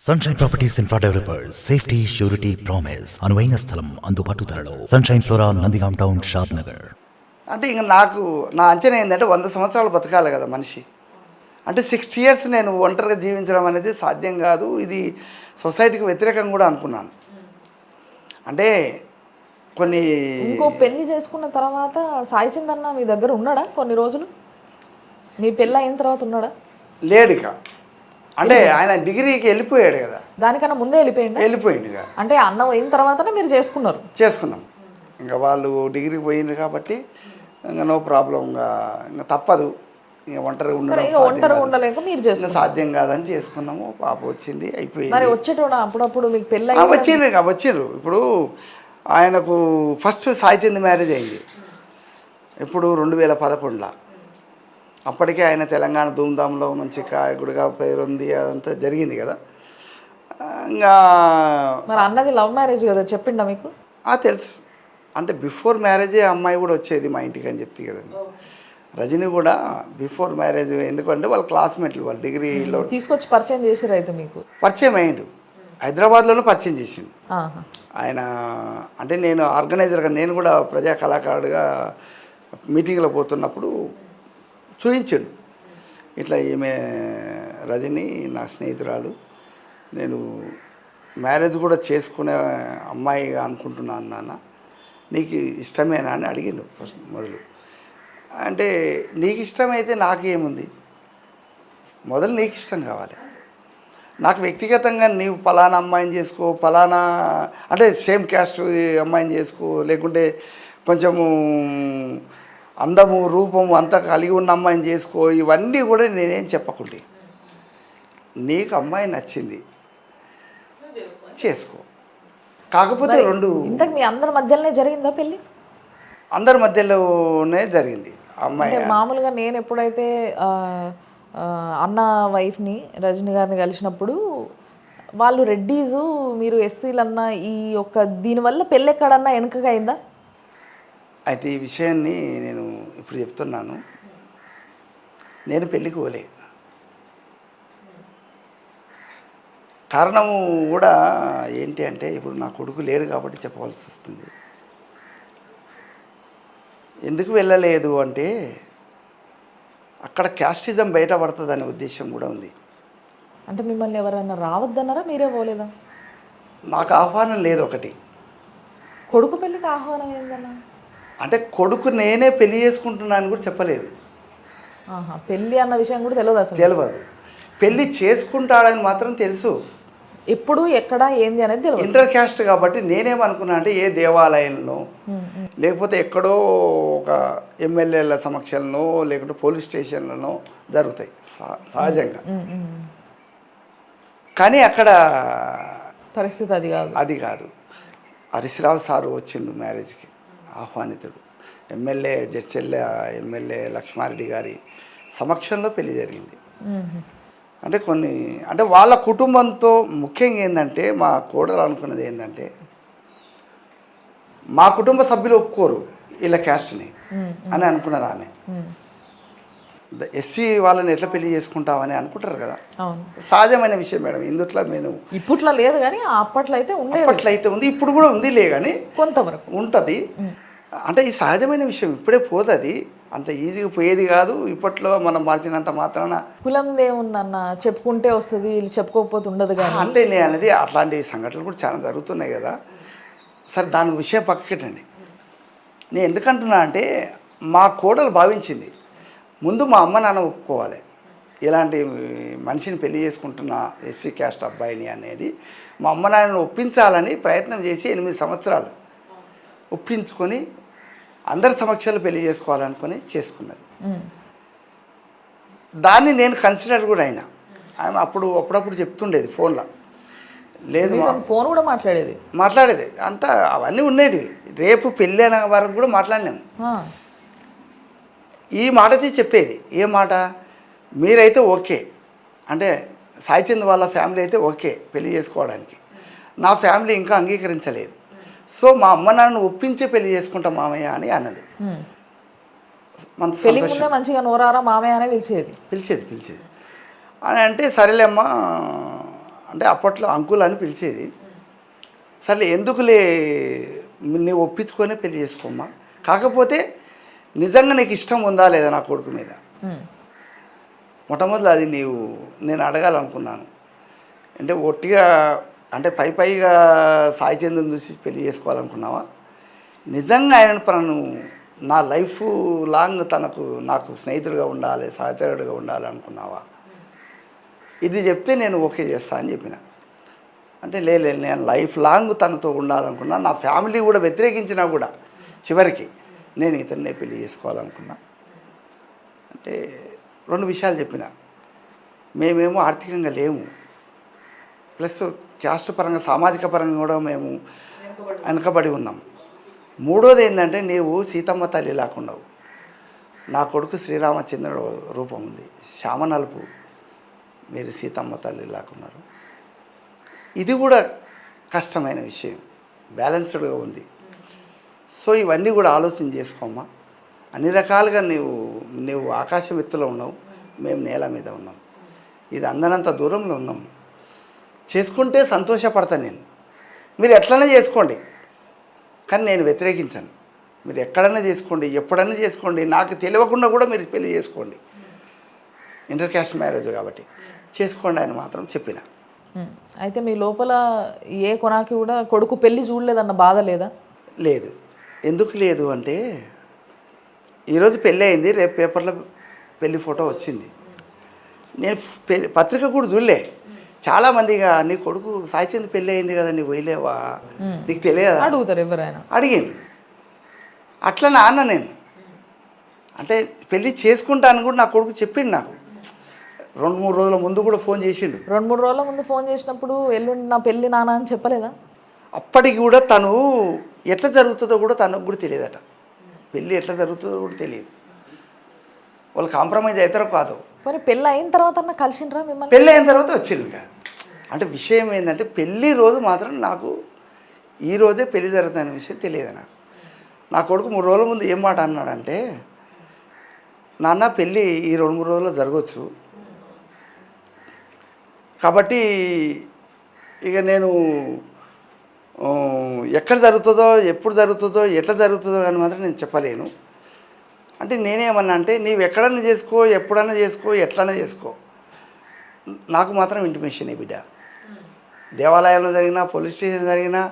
Sunshine properties infra developers safety surety promise అనువైన స్థలం అందుబాటు ధరలో sunshine flora Nandigama town Shadnagar అంటే ఇంక నాకు నా అంచనా ఏంటంటే వంద సంవత్సరాలు బతకాలి కదా మనిషి. అంటే సిక్స్టీ ఇయర్స్ నేను ఒంటరిగా జీవించడం అనేది సాధ్యం కాదు. ఇది సొసైటీకి వ్యతిరేకంగా కూడా అనుకున్నాను. అంటే కొన్ని ఇంకో పెళ్ళి చేసుకున్న తర్వాత సాయి మీ దగ్గర ఉన్నాడా కొన్ని రోజులు? మీ పెళ్ళి అయిన తర్వాత ఉన్నాడా? లేడిక అంటే ఆయన డిగ్రీకి వెళ్ళిపోయాడు కదా. దానికన్నా ముందే వెళ్ళిపోయిందా వెళ్ళిపోయింది అంటే అన్నం అయిన తర్వాతనే మీరు చేసుకున్నారు? చేసుకున్నాం. ఇంకా వాళ్ళు డిగ్రీకి పోయిండ్రు కాబట్టి ఇంకా నో ప్రాబ్లం ఇంకా ఇంకా తప్పదు. ఇంకా ఒంటరిగా సరే ఉండడం ఒంటరి. ఉండలేక మీరు చేసుకున్నారు. సాధ్యం కాదని చేసుకున్నాము. పాప వచ్చింది మరి అయిపోయింది వచ్చేటోడా? అప్పుడప్పుడు మీకు పెళ్ళి వచ్చిండ్రు ఇక వచ్చిండ్రు. ఇప్పుడు ఆయనకు ఫస్ట్ సాయిచంద్ మ్యారేజ్ అయింది. ఇప్పుడు రెండు వేల పదకొండులో. అప్పటికే ఆయన తెలంగాణ ధూమ్ధాంలో మంచి కాయకుడిగా పేరుంది అదంతా జరిగింది కదా. ఇంకా మరి అన్నది లవ్ మ్యారేజ్ కదా చెప్పిండా మీకు? ఆ, తెలుసు. అంటే బిఫోర్ మ్యారేజే అమ్మాయి కూడా వచ్చేది మా ఇంటికి అని చెప్తే కదండి రజనీ కూడా బిఫోర్ మ్యారేజ్ ఎందుకంటే వాళ్ళ క్లాస్మేట్లు వాళ్ళు డిగ్రీలో తీసుకొచ్చి పరిచయం చేసిర్రు అయితే మీకు? పరిచయం అయ్యిండు. హైదరాబాద్లోనే పరిచయం చేసిండు. ఆయన అంటే నేను ఆర్గనైజర్గా నేను కూడా ప్రజా కళాకారుడిగా మీటింగ్లో పోతున్నప్పుడు చూపించిండు. ఇట్లా ఈమె రజని నా స్నేహితురాలు నేను మ్యారేజ్ కూడా చేసుకునే అమ్మాయిగా అనుకుంటున్నాను నాన్న నీకు ఇష్టమేనా అని అడిగిండు ఫస్ట్ మొదలు. అంటే నీకు ఇష్టమైతే నాకేముంది మొదలు నీకు ఇష్టం కావాలి. నాకు వ్యక్తిగతంగా నీవు ఫలానా అమ్మాయిని చేసుకో ఫలానా అంటే సేమ్ క్యాస్ట్ అమ్మాయిని చేసుకో లేకుంటే కొంచెము అందము రూపము అంతా కలిగి ఉన్న అమ్మాయిని చేసుకో ఇవన్నీ కూడా నేనేం చెప్పకుంటే నీకు అమ్మాయి నచ్చింది. చేసుకో. కాకపోతే రెండు ఇంతకు మీ అందరి మధ్యలోనే జరిగిందా పెళ్ళి? అందరి మధ్యలోనే జరిగింది అమ్మాయి. మామూలుగా నేను ఎప్పుడైతే అన్న వైఫ్ని రజనీ గారిని కలిసినప్పుడు వాళ్ళు రెడ్డీసు మీరు ఎస్సీలన్నా ఈ యొక్క దీనివల్ల పెళ్ళి ఎక్కడన్నా వెనకగా అయిందా? అయితే ఈ విషయాన్ని నేను ఇప్పుడు చెప్తున్నాను. నేను పెళ్ళికి పోలే. కారణము కూడా ఏంటి అంటే ఇప్పుడు నా కొడుకు లేడు కాబట్టి చెప్పవలసి వస్తుంది. ఎందుకు వెళ్ళలేదు అంటే అక్కడ క్యాస్టిజం బయటపడుతుంది అనే ఉద్దేశం కూడా ఉంది. అంటే మిమ్మల్ని ఎవరైనా రావద్దన్నారా? మీరే పోలేదా? నాకు ఆహ్వానం లేదు ఒకటి. కొడుకు పెళ్ళికి ఆహ్వానం ఏందన్నా? అంటే కొడుకు నేనే పెళ్ళి చేసుకుంటున్నాను కూడా చెప్పలేదు. పెళ్ళి అన్న విషయం కూడా తెలియదు అసలు. తెలియదు పెళ్ళి చేసుకుంటాడని మాత్రం తెలుసు. ఎప్పుడు ఎక్కడ ఏంది అనేది తెలియదు ఇంటర్ క్యాస్ట్ కాబట్టి నేనేమనుకున్నా అంటే ఏ దేవాలయంలో లేకపోతే ఎక్కడో ఒక ఎమ్మెల్యేల సమక్షంలో లేకుంటే పోలీస్ స్టేషన్లలో జరుగుతాయి సహ- సహజంగా. కానీ అక్కడ పరిస్థితి అది కాదు. అది కాదు. హరీశ్రావు సారు వచ్చిండు మ్యారేజ్కి. ఆహ్వానితుడు ఎమ్మెల్యే జడ్చెల్ల ఎమ్మెల్యే లక్ష్మారెడ్డి గారి సమక్షంలో పెళ్ళి జరిగింది. అంటే కొన్ని అంటే వాళ్ళ కుటుంబంతో ముఖ్యంగా ఏంటంటే మా కోడలు అనుకున్నది ఏంటంటే మా కుటుంబ సభ్యులు ఒప్పుకోరు వీళ్ళ క్యాస్ట్ని అని అనుకున్నది ఆమె. ఎస్సీ వాళ్ళని ఎట్లా పెళ్ళి చేసుకుంటామని అనుకుంటారు కదా. సహజమైన విషయం మేడం. ఇందుట్లో నేను ఇప్పట్లో లేదు కానీ అప్పట్లో అయితే ఉండేది. అప్పట్లో అయితే ఉంది ఇప్పుడు కూడా ఉంది లే కానీ కొంతవరకు. ఉంటుంది. అంటే ఈ సహజమైన విషయం ఇప్పుడే పోతుంది. అంత ఈజీగా పోయేది కాదు. ఇప్పట్లో మనం మార్చినంత మాత్రాన కులం ఏముందన్న చెప్పుకుంటే వస్తుంది వీళ్ళు చెప్పుకోకపోతే ఉండదు కానీ. అంటే నేను అనేది అట్లాంటి సంఘటనలు కూడా చాలా జరుగుతున్నాయి కదా. సరే దాని విషయం పక్కకెట్టండి. నేను ఎందుకంటున్నా అంటే మా కోడలు భావించింది. ముందు మా అమ్మ నాన్న ఒప్పుకోవాలి. ఇలాంటి మనిషిని పెళ్ళి చేసుకుంటున్న ఎస్సీ క్యాస్ట్ అబ్బాయిని అనేది మా అమ్మ నాన్నను ఒప్పించాలని ప్రయత్నం చేసి ఎనిమిది సంవత్సరాలు ఒప్పించుకొని అందరి సమక్షంలో పెళ్ళి చేసుకోవాలనుకొని చేసుకున్నది. దాన్ని నేను కన్సిడర్ కూడా అయినా. ఆమె అప్పుడు అప్పుడప్పుడు చెప్తుండేది ఫోన్లో. లేదు ఫోన్ కూడా మాట్లాడేది? మాట్లాడేది. అంతా అవన్నీ ఉండేవి రేపు పెళ్ళి అనే వరకు కూడా మాట్లాడినాం ఆ. ఈ మాటది చెప్పేది. ఏ మాట? మీరైతే ఓకే. అంటే సాయిచంద్ వాళ్ళ ఫ్యామిలీ అయితే ఓకే పెళ్ళి చేసుకోవడానికి. నా ఫ్యామిలీ ఇంకా అంగీకరించలేదు. సో మా అమ్మ నాన్న ఒప్పించే పెళ్ళి చేసుకుంటాం మామయ్య అని అన్నది. మంచిగా నోరారా మామయ్య అనే పిలిచేది. పిలిచేది పిలిచేది. అని అంటే సరేలేమ్మా అంటే అప్పట్లో అంకుల్ అని పిలిచేది. సరే ఎందుకులే నీవు ఒప్పించుకొని పెళ్ళి చేసుకోమ్మా? కాకపోతే నిజంగా నీకు ఇష్టం ఉందా లేదా నా కొడుకు మీద. మొట్టమొదటి అది నీవు నేను అడగాలనుకున్నాను. అంటే ఒట్టిగా అంటే పై పైగా సాయి చంద్రని చూసి పెళ్ళి చేసుకోవాలనుకున్నావా? నిజంగా ఆయన తనను నా లైఫ్ లాంగ్ తనకు నాకు స్నేహితుడిగా ఉండాలి సహచరుడిగా ఉండాలి అనుకున్నావా? ఇది చెప్తే నేను ఓకే చేస్తా అని చెప్పిన. అంటే లేదు నేను లైఫ్ లాంగ్ తనతో ఉండాలనుకున్నా నా ఫ్యామిలీ కూడా వ్యతిరేకించినా కూడా చివరికి. నేను ఇతన్నే పెళ్ళి చేసుకోవాలనుకున్నా. అంటే రెండు విషయాలు చెప్పిన. మేమేమో ఆర్థికంగా లేము. ప్లస్ క్యాస్ట్ పరంగా సామాజిక పరంగా కూడా మేము వెనకబడి ఉన్నాం. మూడోది ఏంటంటే నీవు సీతమ్మ తల్లి లేకుండావు. నా కొడుకు శ్రీరామచంద్రుడు రూపం ఉంది. శ్యామ నలుపు మీరు సీతమ్మ తల్లి లేకున్నారు. ఇది కూడా కష్టమైన విషయం. బ్యాలెన్స్డ్గా ఉంది. సో ఇవన్నీ కూడా ఆలోచన చేసుకోమ్మా. అన్ని రకాలుగా నీవు నీవు ఆకాశం ఎత్తులో ఉన్నావు. మేము నేల మీద ఉన్నాం. ఇది అందనంత దూరంలో ఉన్నాం. చేసుకుంటే సంతోషపడతాను నేను. మీరు ఎట్లనే చేసుకోండి. కానీ నేను వ్యతిరేకించను. మీరు ఎక్కడైనా చేసుకోండి ఎప్పుడైనా చేసుకోండి. నాకు తెలియకుండా కూడా మీరు పెళ్ళి చేసుకోండి. ఇంటర్ క్యాస్ట్ మ్యారేజ్ కాబట్టి. చేసుకోండి అని మాత్రం చెప్పిన. అయితే మీ లోపల ఏ కొనాకి కూడా కొడుకు పెళ్ళి చూడలేదన్న బాధ లేదా? లేదు. ఎందుకు లేదు అంటే ఈరోజు పెళ్ళి అయింది రేపు పేపర్లో పెళ్ళి ఫోటో వచ్చింది. నేను పెళ్ళి పత్రిక కూడా చూడలే. చాలామందిగా నీ కొడుకు సాయిచంద్ పెళ్ళి అయింది కదా నీకు పోయలేవా? నీకు తెలియదా? అడుగుతారు ఎవరైనా. అడిగింది. అట్లా నాన్న నేను. అంటే పెళ్ళి చేసుకుంటాను కూడా నా కొడుకు చెప్పిండు నాకు. రెండు మూడు రోజుల ముందు కూడా ఫోన్ చేసిండు. రెండు మూడు రోజుల ముందు ఫోన్ చేసినప్పుడు ఎల్లుండి నా పెళ్ళి నాన్న అని చెప్పలేదా? అప్పటికి కూడా తను ఎట్లా జరుగుతుందో కూడా తనకు కూడా తెలియదట. పెళ్ళి ఎట్లా జరుగుతుందో కూడా తెలియదు. వాళ్ళు కాంప్రమైజ్ అవుతారో కాదు. మరి పెళ్ళి అయిన తర్వాత కలిసిండ్రా మిమ్మల్ని? పెళ్ళి అయిన తర్వాత వచ్చిండు ఇక. అంటే విషయం ఏంటంటే పెళ్ళి రోజు మాత్రం నాకు ఈ రోజే పెళ్ళి జరుగుతున్న విషయం తెలియదు నాకు. నా కొడుకు మూడు రోజుల ముందు ఏం మాట అన్నాడంటే నాన్న పెళ్ళి ఈ రెండు మూడు రోజుల్లో జరగవచ్చు కాబట్టి ఇక నేను ఎక్కడ జరుగుతుందో ఎప్పుడు జరుగుతుందో ఎట్లా జరుగుతుందో అని మాత్రం నేను చెప్పలేను. అంటే నేనేమన్నా అంటే నీవు ఎక్కడన్నా చేసుకో ఎప్పుడన్నా చేసుకో ఎట్లన్నా చేసుకో. నాకు మాత్రం ఇంటిమేషన్ బిడ్డ. దేవాలయంలో జరిగినా పోలీస్ స్టేషన్ జరిగినా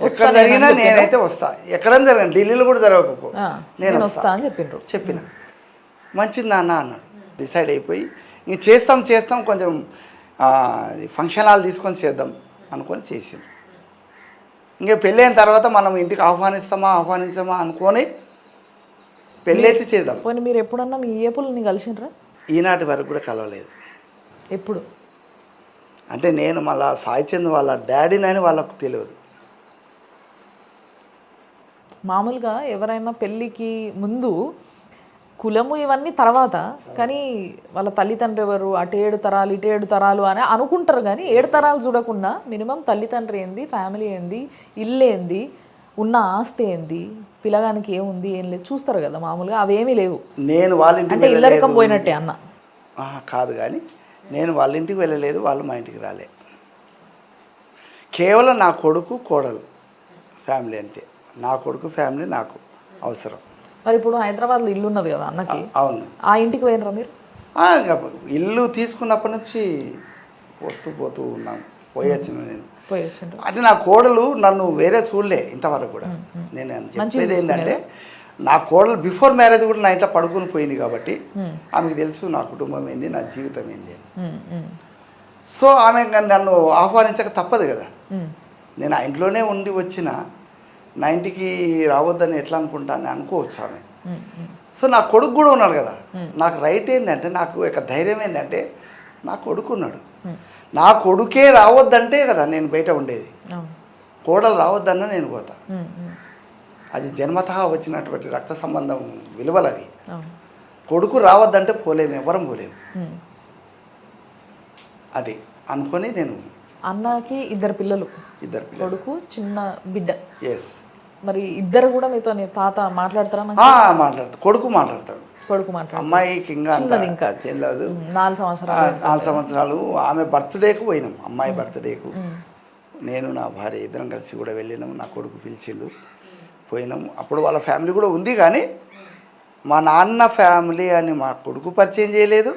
ఎక్కడ జరిగినా నేనైతే వస్తా. ఎక్కడన్నా జరగను ఢిల్లీలో కూడా జరగకపో. ఆ, నేను వస్తా. అని చెప్పిండ్రు చెప్పిన. మంచిది నాన్న అన్నాడు. డిసైడ్ అయిపోయి ఇంక చేస్తాం చేస్తాం కొంచెం ఫంక్షన్ హాల్ తీసుకొని చేద్దాం అనుకొని చేసింది ఇంకా పెళ్ళి అయిన తర్వాత మనం ఇంటికి ఆహ్వానిస్తామా ఆహ్వానించమా అనుకొని పెళ్ళి అయితే చేద్దాం. పోనీ మీరు ఎప్పుడన్నా మీ ఏపుల్ని కలిసిండ్రా ఈనాటి వరకు కూడా కలవలేదు. ఎప్పుడు? అంటే నేను మళ్ళా సాయిచంద్ వాళ్ళ డాడీని అని వాళ్ళకు తెలియదు. మామూలుగా ఎవరైనా పెళ్ళికి ముందు కులము ఇవన్నీ తర్వాత కానీ వాళ్ళ తల్లిదండ్రి ఎవరు అటు ఏడు తరాలు ఇటు ఏడు తరాలు అని అనుకుంటారు కానీ ఏడు తరాలు చూడకుండా మినిమం తల్లిదండ్రి ఏంది ఫ్యామిలీ ఏంది ఇల్లు ఏంది ఉన్న ఆస్తి ఏంది పిల్లగానికి ఏముంది ఏం లేదు చూస్తారు కదా మామూలుగా అవేమీ లేవు. నేను వాళ్ళ ఇంటికి అంటే ఇల్లరికం. పోయినట్టే అన్న. కాదు కానీ నేను వాళ్ళ ఇంటికి వెళ్ళలేదు వాళ్ళు మా ఇంటికి రాలే. కేవలం నా కొడుకు కోడలు ఫ్యామిలీ అంతే. నా కొడుకు ఫ్యామిలీ నాకు అవసరం. మరి ఇప్పుడు హైదరాబాద్లో ఇల్లు ఉన్నది కదా అన్నకి? అవును. ఆ ఇంటికి పోయినరా మీరు? ఇల్లు తీసుకున్నప్పటి నుంచి వస్తూ పోతూ ఉన్నాం పోయొచ్చిన నేను. అంటే నా కోడలు నన్ను వేరే చూడలే ఇంతవరకు కూడా. నేను చెప్పేది ఏంటంటే నా కోడలు బిఫోర్ మ్యారేజ్ కూడా నా ఇంట్లో పడుకుని పోయింది కాబట్టి ఆమెకు తెలుసు నా కుటుంబం ఏంది నా జీవితం ఏంది అని. సో ఆమె నన్ను ఆహ్వానించక తప్పదు కదా. నేను ఆ ఇంట్లోనే ఉండి వచ్చిన నా ఇంటికి రావద్దని ఎట్లా అనుకుంటా అని అనుకోవచ్చు ఆమె. సో నా కొడుకు కూడా ఉన్నాడు కదా. నాకు రైట్ ఏంటంటే నాకు ఒక ధైర్యం ఏంటంటే నా కొడుకు ఉన్నాడు. నా కొడుకే రావద్దంటే కదా నేను బయట ఉండేది. కోడలు రావద్దన్నా నేను పోతా. అది జన్మతహా వచ్చినటువంటి రక్త సంబంధం విలువలు అవి. కొడుకు రావద్దంటే పోలేము ఎవరం పోలేము. అది అనుకొని నేను అన్నకి ఇద్దరు పిల్లలు. ఇద్దరు కొడుకు చిన్న బిడ్డ. ఎస్ మరి ఇద్దరు కూడా మీతో తాత మాట్లాడతారా మంచి మాట్లాడతాడు కొడుకు మాట్లాడతాడు. కొడుకు మాట్లాడు అమ్మాయికి ఇంకా ఇంకా. తెలియదు నాలుగు సంవత్సరాలు నాలుగు సంవత్సరాలు. ఆమె బర్త్డేకు పోయినాం. అమ్మాయి బర్త్డేకు. నేను నా భార్య ఇద్దరం కలిసి కూడా వెళ్ళినాం. నా కొడుకు పిలిచిండు. పోయినాం. అప్పుడు వాళ్ళ ఫ్యామిలీ కూడా ఉంది కానీ మా నాన్న ఫ్యామిలీ అని మా కొడుకు పరిచయం చేయలేదు.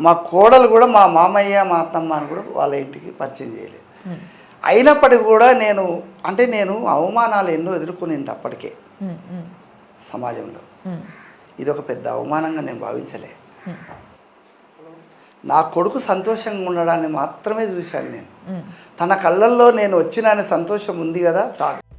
మా కోడలు కూడా మా మామయ్య మా అత్తమ్మ అని కూడా వాళ్ళ ఇంటికి పరిచయం చేయలేదు. అయినప్పటికీ కూడా నేను అంటే నేను అవమానాలు ఎన్నో ఎదుర్కొని అప్పటికే. సమాజంలో. ఇది ఒక పెద్ద అవమానంగా నేను భావించలే. నా కొడుకు సంతోషంగా ఉండడాన్ని మాత్రమే చూశాను నేను. తన కళ్ళల్లో నేను వచ్చిన సంతోషం ఉంది కదా చాలు.